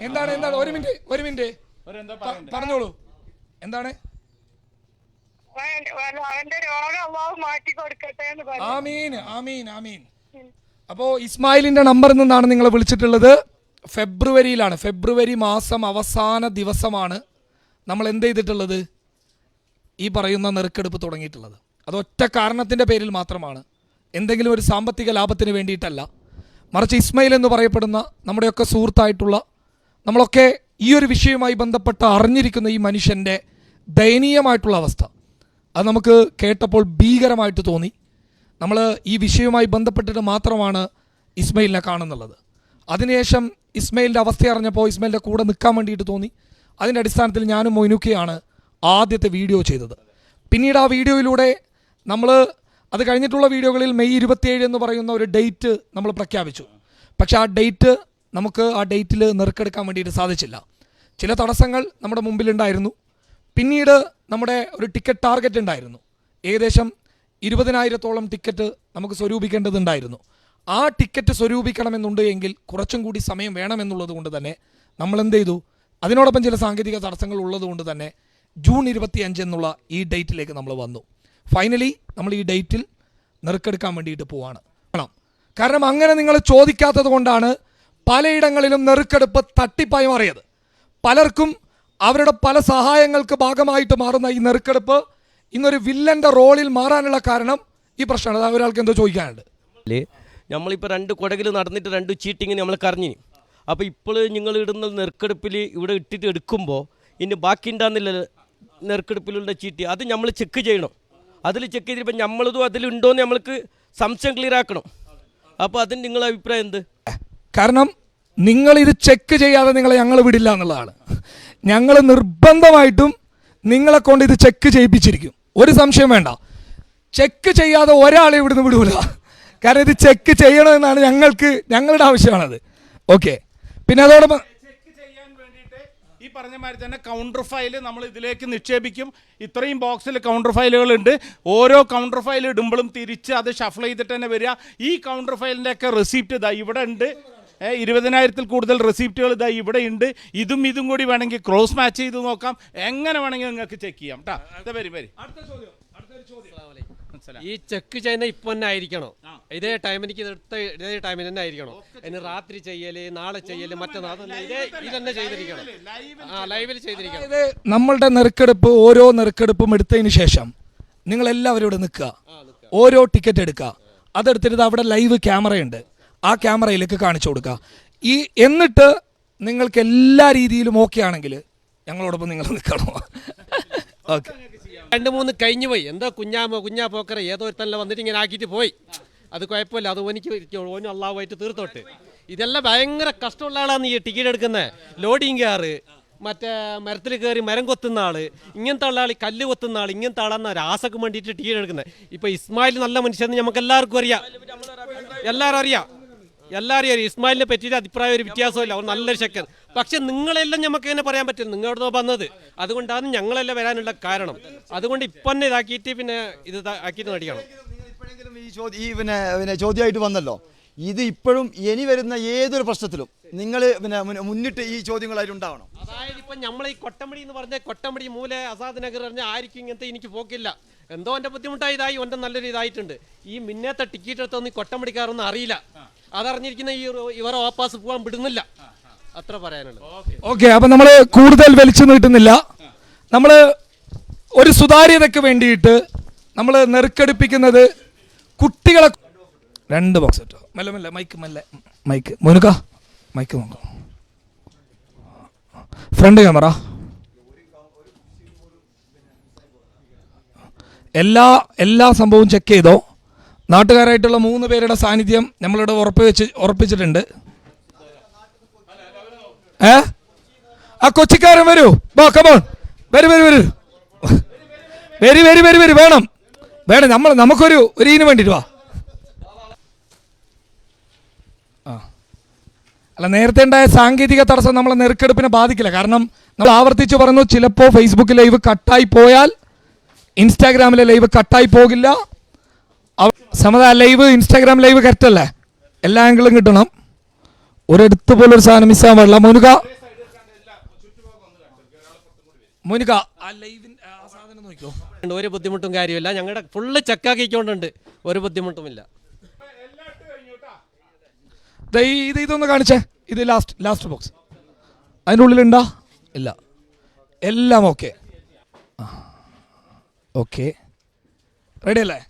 എന്താണ് എന്താണ്? ഒരു മിനിറ്റ് ഒരു മിനിറ്റ്. പറഞ്ഞോളൂ എന്താണ് അവൻ- അവന്റെ രോഗം അള്ളാഹു മാറ്റി കൊടുക്കട്ടെ എന്ന് പറഞ്ഞു ആമീൻ ആമീൻ. ആമീൻ അപ്പോ ഇസ്മായിലിന്റെ നമ്പറിൽ നിന്നാണ് നിങ്ങളെ വിളിച്ചിട്ടുള്ളത്. ഫെബ്രുവരിയിലാണ്. ഫെബ്രുവരി മാസം അവസാന ദിവസമാണ് നമ്മൾ എന്ത് ചെയ്തിട്ടുള്ളത്? ഈ പറയുന്ന നെറുക്കെടുപ്പ് തുടങ്ങിയിട്ടുള്ളത്. അത് ഒറ്റ കാരണത്തിന്റെ പേരിൽ മാത്രമാണ്. എന്തെങ്കിലും ഒരു സാമ്പത്തിക ലാഭത്തിന് വേണ്ടിയിട്ടല്ല. മറിച്ച് ഇസ്മയിൽ എന്ന് പറയപ്പെടുന്ന നമ്മുടെയൊക്കെ സുഹൃത്തായിട്ടുള്ള നമ്മളൊക്കെ ഈ ഒരു വിഷയവുമായി ബന്ധപ്പെട്ട് അറിഞ്ഞിരിക്കുന്ന ഈ മനുഷ്യന്റെ ദയനീയമായിട്ടുള്ള അവസ്ഥ. അത് നമുക്ക് കേട്ടപ്പോൾ ഭീകരമായിട്ട് തോന്നി. നമ്മൾ ഈ വിഷയവുമായി ബന്ധപ്പെട്ടിട്ട് മാത്രമാണ് ഇസ്മയിലിനെ കാണുന്നുള്ളത്. അതിനുശേഷം ഇസ്മയിലിന്റെ അവസ്ഥ അറിഞ്ഞപ്പോൾ ഇസ്മയിലിന്റെ കൂടെ നിൽക്കാൻ വേണ്ടിയിട്ട് തോന്നി. അതിന്റെ അടിസ്ഥാനത്തിൽ ഞാനും മൊയ്നുക്കിയാണ് ആദ്യത്തെ വീഡിയോ ചെയ്തത്. പിന്നീട് ആ വീഡിയോയിലൂടെ നമ്മൾ അത് കഴിഞ്ഞിട്ടുള്ള വീഡിയോകളിൽ മെയ് ഇരുപത്തിയേഴ് എന്ന് പറയുന്ന ഒരു ഡേറ്റ് നമ്മൾ പ്രഖ്യാപിച്ചു. പക്ഷെ ആ ഡേറ്റ് നമുക്ക് ആ ഡേറ്റിൽ നെറുക്കെടുക്കാൻ വേണ്ടിയിട്ട് സാധിച്ചില്ല. ചില തടസ്സങ്ങൾ നമ്മുടെ മുമ്പിലുണ്ടായിരുന്നു. പിന്നീട് നമ്മുടെ ഒരു ടിക്കറ്റ് ടാർഗറ്റ് ഉണ്ടായിരുന്നു. ഏകദേശം ഇരുപതിനായിരത്തോളം ടിക്കറ്റ് നമുക്ക് സ്വരൂപിക്കേണ്ടതുണ്ടായിരുന്നു. ആ ടിക്കറ്റ് സ്വരൂപിക്കണമെന്നുണ്ട് എങ്കിൽ കുറച്ചും കൂടി സമയം വേണമെന്നുള്ളത് കൊണ്ട് തന്നെ നമ്മൾ എന്ത് ചെയ്തു? അതിനോടൊപ്പം ചില സാങ്കേതിക തടസ്സങ്ങൾ ഉള്ളതുകൊണ്ട് തന്നെ ജൂൺ ഇരുപത്തി അഞ്ച് എന്നുള്ള ഈ ഡേറ്റിലേക്ക് നമ്മൾ വന്നു. ഫൈനലി നമ്മൾ ഈ ഡേറ്റിൽ നെറുക്കെടുക്കാൻ വേണ്ടിയിട്ട് പോവാണ്. കാരണം അങ്ങനെ നിങ്ങൾ ചോദിക്കാത്തത് കൊണ്ടാണ് പലയിടങ്ങളിലും നെറുക്കെടുപ്പ് തട്ടിപ്പായി മാറിയത്. പലർക്കും അവരുടെ പല സഹായങ്ങൾക്ക് ഭാഗമായിട്ട് മാറുന്ന ഈ നെറുക്കെടുപ്പ് ഇന്നൊരു വില്ലന്റെ റോളിൽ മാറാനുള്ള കാരണം ഈ പ്രശ്നമാണ്. അത് ഒരാൾക്ക് എന്തോ ചോദിക്കാനുണ്ട്. നമ്മളിപ്പോൾ രണ്ട് കൊടകിൽ നടന്നിട്ട് രണ്ട് ചീറ്റിങ്ങിന് നമ്മൾ കറിഞ്ഞു അപ്പോൾ ഇപ്പോൾ നിങ്ങൾ ഇടുന്ന നെറുക്കെടുപ്പിൽ ഇവിടെ ഇട്ടിട്ട് എടുക്കുമ്പോൾ ഇനി ബാക്കി ഉണ്ടാകുന്നില്ല നെറുക്കെടുപ്പിലുള്ള ചീട്ടി. അത് നമ്മൾ ചെക്ക് ചെയ്യണം. അതിൽ ചെക്ക് ചെയ്തിപ്പോൾ നമ്മളതും അതിലുണ്ടോ എന്ന് നമ്മൾക്ക് സംശയം ക്ലിയർ ആക്കണം. അപ്പോൾ അതിന് നിങ്ങളുടെ അഭിപ്രായം എന്ത്? കാരണം നിങ്ങൾ ഇത് ചെക്ക് ചെയ്യാതെ നിങ്ങളെ ഞങ്ങൾ വിടില്ല എന്നുള്ളതാണ്. ഞങ്ങൾ നിർബന്ധമായിട്ടും നിങ്ങളെ കൊണ്ട് ഇത് ചെക്ക് ചെയ്യിപ്പിച്ചിരിക്കും. ഒരു സംശയം വേണ്ട. ചെക്ക് ചെയ്യാതെ ഒരാളെ ഇവിടുന്ന് വിടൂല. കാരണം ഇത് ചെക്ക് ചെയ്യണമെന്നാണ് ഞങ്ങൾക്ക് ഞങ്ങളുടെ ആവശ്യമാണത്. ഓക്കെ പിന്നെ അതോടൊപ്പം ചെക്ക് ചെയ്യാൻ വേണ്ടിയിട്ട് ഈ പറഞ്ഞ മാതിരി തന്നെ കൗണ്ടർ ഫയൽ നമ്മൾ ഇതിലേക്ക് നിക്ഷേപിക്കും. ഇത്രയും ബോക്സിൽ കൗണ്ടർ ഫയലുകളുണ്ട് ഓരോ കൗണ്ടർ ഫയൽ ഇടുമ്പോഴും തിരിച്ച് അത് ഷഫിൾ ചെയ്തിട്ട് തന്നെ വരിക. ഈ കൗണ്ടർ ഫയലിന്റെ ഒക്കെ റെസിപ്റ്റ് ഇതാ ഇവിടെ ഉണ്ട്. ഇരുപതിനായിരത്തിൽ കൂടുതൽ റെസിപ്റ്റുകൾ ഇതാ ഇവിടെ ഉണ്ട്. ഇതും ഇതും കൂടി വേണമെങ്കിൽ ക്രോസ് മാച്ച് ചെയ്ത് നോക്കാം. എങ്ങനെ വേണമെങ്കിൽ നിങ്ങൾക്ക് ചെക്ക് ചെയ്യാം കേട്ടോ ചോദ്യം. അടുത്ത മനസ്സിലായി ഈ ചെക്ക് ചെയ്യുന്ന ഇപ്പൊ തന്നെ ആയിരിക്കണോ. ഇതേ ടൈമിന് എടുത്ത ഇതേ ടൈമിൽ തന്നെ ആയിരിക്കണോ. ഇനി രാത്രി ചെയ്യൽ നാളെ ചെയ്യൽ മറ്റന്നാൾ ഇതേ ഇതന്നെ ചെയ്തിരിക്കണം. ആ ലൈവിൽ ചെയ്തിരിക്കണം. ഇത് നമ്മളുടെ നെറുക്കെടുപ്പ് ഓരോ നെറുക്കെടുപ്പും എടുത്തതിന് ശേഷം നിങ്ങൾ എല്ലാവരും ഇവിടെ നിൽക്കുക. ഓരോ ടിക്കറ്റ് എടുക്കുക. അതെടുത്തിട്ട് അവിടെ ലൈവ് ക്യാമറയുണ്ട് ആ ക്യാമറയിലേക്ക് കാണിച്ചു കൊടുക്കുക. ഈ എന്നിട്ട് നിങ്ങൾക്ക് എല്ലാ രീതിയിലും ഓക്കെ ആണെങ്കിൽ ഞങ്ങളോടൊപ്പം നിങ്ങൾ നിൽക്കണോ. ഓക്കെ രണ്ട് മൂന്ന് കഴിഞ്ഞു പോയി. എന്തോ കുഞ്ഞാമോ കുഞ്ഞാ പോക്കറ ഏതോ ഒരു തന്നെ വന്നിട്ട് ഇങ്ങനെ ആക്കിയിട്ട് പോയി. അത് കുഴപ്പമില്ല. അത് ഓനിക്ക് ഓനും അള്ളാവുമായിട്ട് തീർത്തോട്ട്. ഇതെല്ലാം ഭയങ്കര കഷ്ടമുള്ള ആളാണ് ഈ ടിക്കറ്റ് എടുക്കുന്നത്. ലോഡിങ് കയറ് മറ്റേ മരത്തിൽ കയറി മരം കൊത്തുന്ന ആൾ ഇങ്ങനത്തെ ഉള്ള ആൾ കല്ല് കൊത്തുന്ന ആൾ ഇങ്ങനത്തെ ആളാണ് രാസക്ക് വേണ്ടിയിട്ട് ടിക്കറ്റ് എടുക്കുന്നത്. ഇപ്പൊ ഇസ്മായിൽ നല്ല മനുഷ്യന്ന് നമുക്ക് എല്ലാവർക്കും അറിയാം. എല്ലാവരും അറിയാം. എല്ലാവരും അറിയാം. ഇസ്മായിലിനെ പറ്റിയിട്ട് അഭിപ്രായം ഒരു വ്യത്യാസമില്ല അവർ നല്ലൊരു ശക്തൻ പക്ഷെ നിങ്ങളെല്ലാം നമുക്ക് എങ്ങനെ പറയാൻ പറ്റില്ല. നിങ്ങളുടെ വന്നത്. അതുകൊണ്ടാണ് ഞങ്ങളെല്ലാം വരാനുള്ള കാരണം. അതുകൊണ്ട് ഇപ്പം തന്നെ ഇതാക്കിയിട്ട് പിന്നെ ഇത് ആക്കിയിട്ട് നടിക്കണം ഈ ചോദ്യം ഈ പിന്നെ പിന്നെ ചോദ്യമായിട്ട് വന്നല്ലോ. ഇത് ഇപ്പോഴും ഇനി വരുന്ന ഏതൊരു പ്രശ്നത്തിലും നിങ്ങൾ പിന്നെ മുന്നിട്ട് ഈ ചോദ്യങ്ങളായിട്ട് ഉണ്ടാവണം. അതായത് ഇപ്പം നമ്മൾ ഈ കൊട്ടമ്പടി എന്ന് പറഞ്ഞ കൊട്ടമ്പടി മൂല അസാദ് നഗർ പറഞ്ഞ ആയിരിക്കും ഇങ്ങനത്തെ എനിക്ക് പോക്കില്ല. എന്തോ എന്റെ ബുദ്ധിമുട്ടായി ഇതായി. എന്റെ നല്ലൊരു ഇതായിട്ടുണ്ട്. ഈ മിന്നത്തെ ടിക്കറ്റ് എടുത്തൊന്നും ഈ കൊട്ടമ്പടിക്കാരൊന്നും അറിയില്ല. അതറിഞ്ഞിരിക്കുന്ന ഈ ഇവരെ ഓപ്പാസ് പോകാൻ വിടുന്നില്ല. അത്ര പറയാനുള്ളത് ഓക്കെ. അപ്പൊ നമ്മൾ കൂടുതൽ വലിച്ചു നീട്ടുന്നില്ല. നമ്മൾ ഒരു സുതാര്യതയ്ക്ക് വേണ്ടിയിട്ട് നമ്മൾ നെറുക്കെടുപ്പിക്കുന്നത് കുട്ടികളെ രണ്ട് ബോക്സ് കേട്ടോ മെല്ലെ മെല്ലെ മൈക്ക് മെല്ലെ മൈക്ക് മോനുക്ക മൈക്ക് നോക്കാം. ഫ്രണ്ട് ക്യാമറ എല്ലാ എല്ലാ സംഭവവും ചെക്ക് ചെയ്തോ? നാട്ടുകാരായിട്ടുള്ള മൂന്ന് പേരുടെ സാന്നിധ്യം നമ്മളിവിടെ ഉറപ്പ് വെച്ച് ഉറപ്പിച്ചിട്ടുണ്ട്. ഏ? ആ കൊച്ചിക്കാരൻ വരൂ. ബാ കമോൺ വരൂ വരൂ വരൂ. വരി വരി വരി വരി. വേണം. വേണം. നമ്മൾ നമുക്കൊരു ഒരു ഇതിന് വേണ്ടിയിട്ട് വാ. അല്ല നേരത്തെ ഉണ്ടായ സാങ്കേതിക തടസ്സം നമ്മളെ നെറുക്കെടുപ്പിനെ ബാധിക്കില്ല. കാരണം നമ്മൾ ആവർത്തിച്ച് പറഞ്ഞു ചിലപ്പോൾ ഫേസ്ബുക്ക് ലൈവ് കട്ടായി പോയാൽ ഇൻസ്റ്റാഗ്രാമിലെ ലൈവ് കട്ടായി പോകില്ല. സമത ലൈവ് ഇൻസ്റ്റാഗ്രാം ലൈവ് കറക്റ്റ് അല്ലേ? എല്ലാ ആംഗിളും കിട്ടണം. ഒരിടത്ത് പോലൊരു ഒരു സാധനം മിസ്സാകാൻ പാടില്ല. മോനുക. മോനുക. ആ ആ സാധനം നോക്കിയോ. ഒരു ബുദ്ധിമുട്ടും കാര്യമില്ല. ഞങ്ങളുടെ ഫുള്ള് ചക്കാക്കിക്കൊണ്ടുണ്ട്. ഒരു ബുദ്ധിമുട്ടുമില്ല. ദേ ഇത് ഇതൊന്ന് കാണിച്ചേ. ഇത് ലാസ്റ്റ് ലാസ്റ്റ് ബോക്സ് അതിന്റെ ഉള്ളിലുണ്ടാ? ഇല്ല. എല്ലാം ഓക്കെ ഓക്കെ റെഡി അല്ലേ?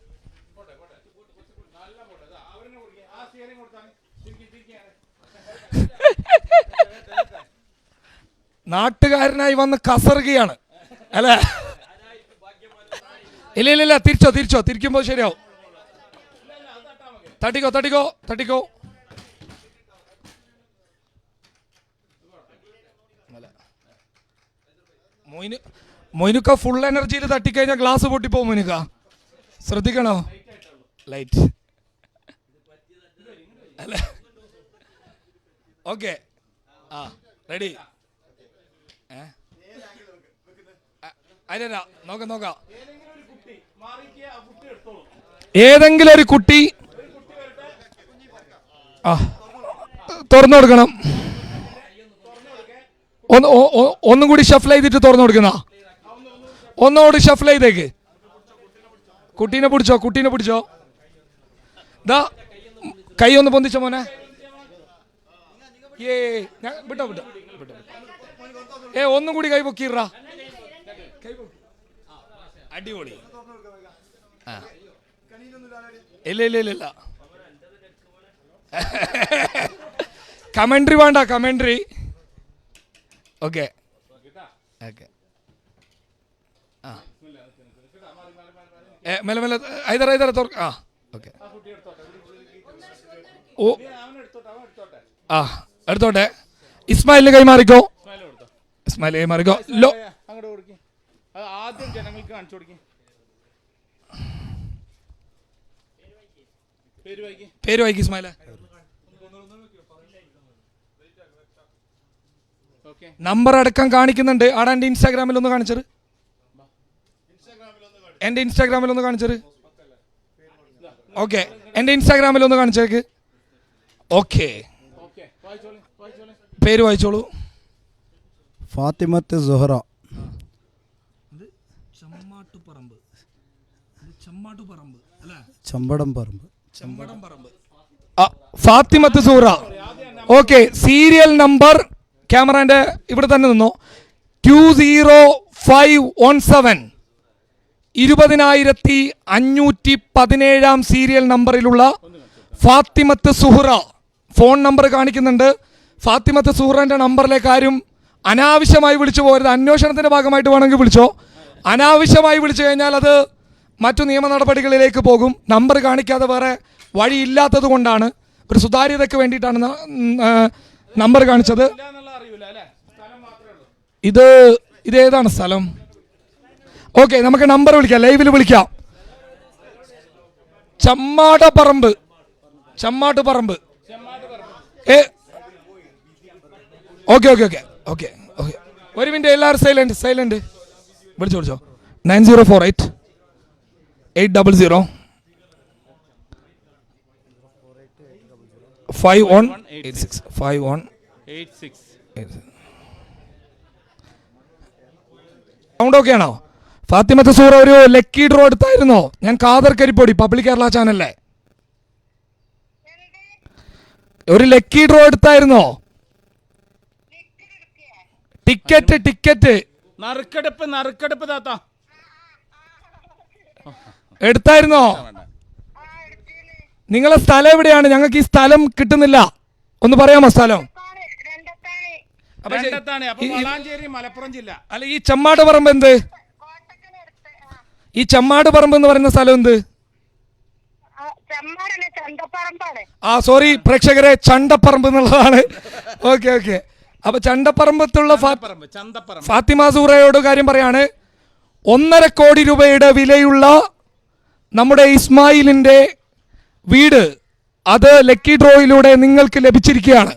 നാട്ടുകാരനായി വന്ന് കസറുകയാണ്. അല്ലേ? ഇല്ല ഇല്ല ഇല്ല തിരിച്ചോ തിരിച്ചോ തിരിക്കുമ്പോൾ ശരിയാവും. തട്ടിക്കോ തട്ടിക്കോ തട്ടിക്കോ. മൊയിന് മൊയിനുക്ക ഫുൾ എനർജിയിൽ തട്ടിക്കഴിഞ്ഞാൽ ഗ്ലാസ് പൊട്ടിപ്പോ മൊയിനുക്ക. ശ്രദ്ധിക്കണോ? ലൈറ്റ് അല്ലേ? ഓക്കെ ആ റെഡി അതിനാ നോക്കാം നോക്കാം. ഏതെങ്കിലും ഒരു കുട്ടി ആ തുറന്നു കൊടുക്കണം. ഒന്ന് ഒന്നും കൂടി ഷഫിൾ ചെയ്തിട്ട് തുറന്നു കൊടുക്കുന്ന. ഒന്നുകൂടി ഷഫിൾ ചെയ്തേക്ക്. കുട്ടീനെ പിടിച്ചോ കുട്ടീനെ പിടിച്ചോ. ദാ കൈ ഒന്ന് പൊന്തിച്ച മോനെ. ഏ ഞാൻ വിട്ടോ വിട്ടോ ഏ ഒന്നും കൂടി കൈ പൊക്കിറാ അടിപൊളി. ഇല്ല ഇല്ല ഇല്ല കമൻട്രി വേണ്ട കമൻട്രി ഓക്കെ. ഓക്കെ. ആ. മെല്ലെ മെല്ലെ ഐതറ ഐതറ തുറ ആ ഓക്കെ. ഓ. ആ എടുത്തോട്ടെ. ഇസ്മായിലിന് കൈമാറിക്കോ? ഇസ്മായിൽ കൈമാറിക്കോ? ലോ. അങ്ങോട്ട് കൊടുക്കി. അത് ആദ്യം ജനങ്ങൾക്ക് കാണിച്ചു കൊടുക്കും. പേര് വായിക്കി. ഇസ്മായിലെ. ഓക്കെ. നമ്പർ അടക്കം കാണിക്കുന്നുണ്ട്. ആടാ എന്റെ ഇൻസ്റ്റാഗ്രാമിൽ ഒന്ന് കാണിച്ചത്. എന്റെ ഇൻസ്റ്റാഗ്രാമിൽ ഒന്ന് കാണിച്ചത്. ഓക്കെ. എന്റെ ഇൻസ്റ്റാഗ്രാമിൽ ഒന്ന് കാണിച്ചേക്ക്. ഓക്കെ. പേര് വായിച്ചോളൂ. ഫാത്തിമത്ത് സുഹറ. ചമ്മാട്ടുപറമ്പ്. ചമ്മാട്ടുപറമ്പ് അല്ലേ? ചമ്പടം പറമ്പ്. ചെമ്പടം പറമ്പ്. ഫാത്തിമത്ത് സൂറ. ഓക്കെ സീരിയൽ നമ്പർ ക്യാമറന്റെ ഇവിടെ തന്നെ നിന്നോ. Two zero five one seven ഇരുപതിനായിരത്തി അഞ്ഞൂറ്റി പതിനേഴാം സീരിയൽ നമ്പറിലുള്ള ഫാത്തിമത്ത് സുഹറ. ഫോൺ നമ്പർ കാണിക്കുന്നുണ്ട്. ഫാത്തിമത്ത് സുഹറന്റെ നമ്പറിലേക്ക് ആരും അനാവശ്യമായി വിളിച്ചു പോകരുത്. അന്വേഷണത്തിന്റെ ഭാഗമായിട്ട് വേണമെങ്കിൽ വിളിച്ചോ. അനാവശ്യമായി വിളിച്ചു കഴിഞ്ഞാൽ അത് മറ്റു നിയമ നടപടികളിലേക്ക് പോകും. നമ്പർ കാണിക്കാതെ വേറെ വഴിയില്ലാത്തത് കൊണ്ടാണ്. ഒരു സുതാര്യതയ്ക്ക് വേണ്ടിയിട്ടാണ് നമ്പർ കാണിച്ചത്. ഇത് ഇതേതാണ് സ്ഥലം? ഓക്കെ നമുക്ക് നമ്പർ വിളിക്കാം. ലൈവിൽ വിളിക്കാം. ചമ്മാടപ്പറമ്പ് ചമ്മാട്ടുപറമ്പ്. ഏ okay okay okay okay okay. ഒരു മിനിറ്റ് എല്ലാവരും സൈലന്റ് സൈലന്റ് വിളിച്ചോ വിളിച്ചോ. Nine zero four eight eight double zero five one eight six five one eight six sound okay ആണോ? ഫാത്തിമത്ത് സൂറ ഒരു ലക്കി ഡ്രോ എടുത്തായിരുന്നോ. ഞാൻ കാദർ കരിപ്പൊടി പബ്ലിക് കേരള ചാനലിലെ. ഒരു ലക്കി ഡ്രോ എടുത്തായിരുന്നോ? ടിക്കറ്റ് ടിക്കറ്റ് നറുക്കെടുപ്പ് നറുക്കെടുപ്പ് താത്ത. എടുത്തായിരുന്നോ? നിങ്ങളെ സ്ഥലം എവിടെയാണ്? ഞങ്ങൾക്ക് ഈ സ്ഥലം കിട്ടുന്നില്ല. ഒന്ന് പറയാമോ സ്ഥലം? വളാഞ്ചേരി മലപ്പുറം ജില്ല. അല്ല ഈ ചെമ്മാട് പറമ്പ് എന്ത്? ഈ ചെമ്മാട് പറമ്പ് എന്ന് പറയുന്ന സ്ഥലം എന്ത്? ആ സോറി പ്രേക്ഷകരെ ചണ്ടപ്പറമ്പ് എന്നുള്ളതാണ്. ഓക്കെ ഓക്കെ അപ്പൊ ചണ്ടപ്പറമ്പത്തുള്ള ഫാത്തിമ സൂറയോട് കാര്യം പറയാണ്. ഒന്നര കോടി രൂപയുടെ വിലയുള്ള നമ്മുടെ ഇസ്മായിലിന്റെ വീട് അത് ലക്കി ഡ്രോയിലൂടെ നിങ്ങൾക്ക് ലഭിച്ചിരിക്കുകയാണ്.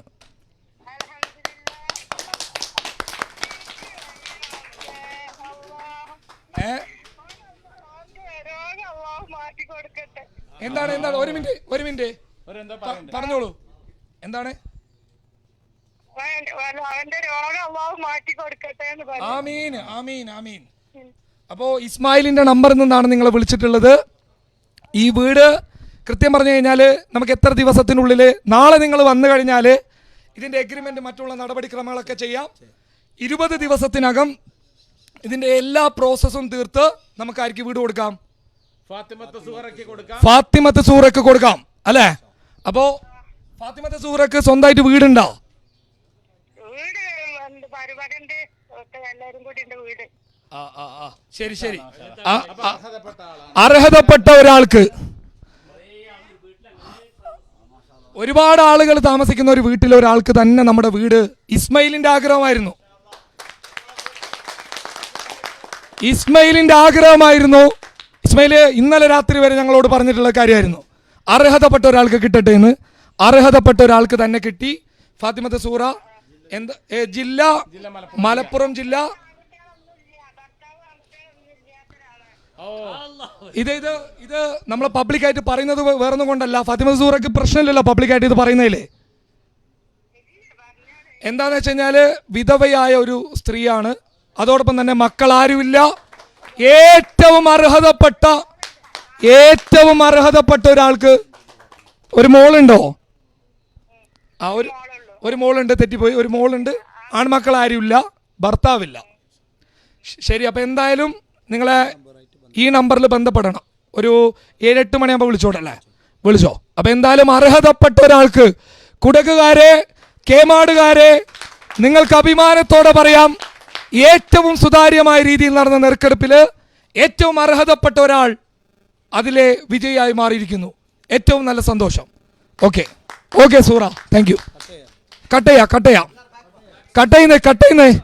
എന്താണ് എന്താണ്? ഒരു മിനിറ്റ് ഒരു മിനിറ്റ്. പറഞ്ഞോളൂ. എന്താണ്? അവന്റെ രോഗം അള്ളാഹു മാറ്റി കൊടുക്കട്ടെ എന്ന് പറഞ്ഞു. ആമീൻ ആമീൻ ആമീൻ. അപ്പോൾ ഇസ്മായിലിന്റെ നമ്പറിൽ നിന്നാണ് നിങ്ങളെ വിളിച്ചിട്ടുള്ളത്. ഈ വീട് കൃത്യം പറഞ്ഞു കഴിഞ്ഞാൽ നമുക്ക് എത്ര ദിവസത്തിനുള്ളിൽ നാളെ നിങ്ങൾ വന്നു കഴിഞ്ഞാൽ ഇതിന്റെ എഗ്രിമെന്റ് മറ്റുള്ള നടപടിക്രമങ്ങളൊക്കെ ചെയ്യാം. ഇരുപത് ദിവസത്തിനകം ഇതിന്റെ എല്ലാ പ്രോസസ്സും തീർത്ത് നമുക്ക് ആർക്ക് വീട് കൊടുക്കാം. ഫാത്തിമത്ത് സുഹറയ്ക്ക് കൊടുക്കാം. ഫാത്തിമത്ത് സൂറക്ക് കൊടുക്കാം അല്ലേ? അപ്പോ ഫാത്തിമത്ത് സൂറക്ക് സ്വന്തമായിട്ട് വീടുണ്ടോ വീട് ഉണ്ട് മരുമകന്റെ ഒക്കെ എല്ലാരും കൂടി ഉണ്ട് വീട് ആ ആ ആ ശരി ശരി. ആ, ആ. അർഹതപ്പെട്ട ഒരാൾക്ക് ഒരുപാട് ആളുകൾ താമസിക്കുന്ന ഒരു വീട്ടിൽ ഒരാൾക്ക് തന്നെ നമ്മുടെ വീട് ഇസ്മയിലിന്റെ ആഗ്രഹമായിരുന്നു. ഇസ്മയിലിന്റെ ആഗ്രഹമായിരുന്നു. ഇസ്മയിൽ ഇന്നലെ രാത്രി വരെ ഞങ്ങളോട് പറഞ്ഞിട്ടുള്ള കാര്യമായിരുന്നു. അർഹതപ്പെട്ട ഒരാൾക്ക് കിട്ടട്ടെ എന്ന്. അർഹതപ്പെട്ട ഒരാൾക്ക് തന്നെ കിട്ടി. ഫാത്തിമത്തെ സൂറ എന്താ? ജില്ല. മലപ്പുറം. ജില്ല. ഇത് ഇത് ഇത് നമ്മൾ പബ്ലിക്കായിട്ട് പറയുന്നത് വേറൊന്നും കൊണ്ടല്ല. ഫാത്തിമ സൂറക്ക് പ്രശ്നമില്ലല്ലോ പബ്ലിക്കായിട്ട് ഇത് പറയുന്നതിൽ. എന്താന്ന് വെച്ച് കഴിഞ്ഞാൽ വിധവയായ ഒരു സ്ത്രീയാണ്. അതോടൊപ്പം തന്നെ മക്കൾ ആരുമില്ല ഏറ്റവും അർഹതപ്പെട്ട ഏറ്റവും അർഹതപ്പെട്ട ഒരാൾക്ക് ഒരു മോളുണ്ടോ? ആ ഒരു ഒരു മോളുണ്ട് തെറ്റിപ്പോയി. ഒരു മോളുണ്ട് ആൺമക്കൾ ആരുമില്ല ഭർത്താവില്ല. ശരി അപ്പോൾ എന്തായാലും നിങ്ങളെ ഈ നമ്പറിൽ ബന്ധപ്പെടണം. ഒരു ഏഴെട്ട് മണിയാകുമ്പോൾ വിളിച്ചോടല്ലേ വിളിച്ചോ. അപ്പോൾ എന്തായാലും അർഹതപ്പെട്ട ഒരാൾക്ക് കുടകുകാരെ കേമാടുകാരെ നിങ്ങൾക്ക് അഭിമാനത്തോടെ പറയാം ഏറ്റവും സുതാര്യമായ രീതിയിൽ നടന്ന നെറുക്കെടുപ്പിൽ ഏറ്റവും അർഹതപ്പെട്ട ഒരാൾ അതിലെ വിജയിയായി മാറിയിരിക്കുന്നു. ഏറ്റവും നല്ല സന്തോഷം. ഓക്കെ. ഓക്കെ സൂറ. താങ്ക് కట్టయ్యా కట్టయ్యా. కట్టయినాయి కట్టయినాయి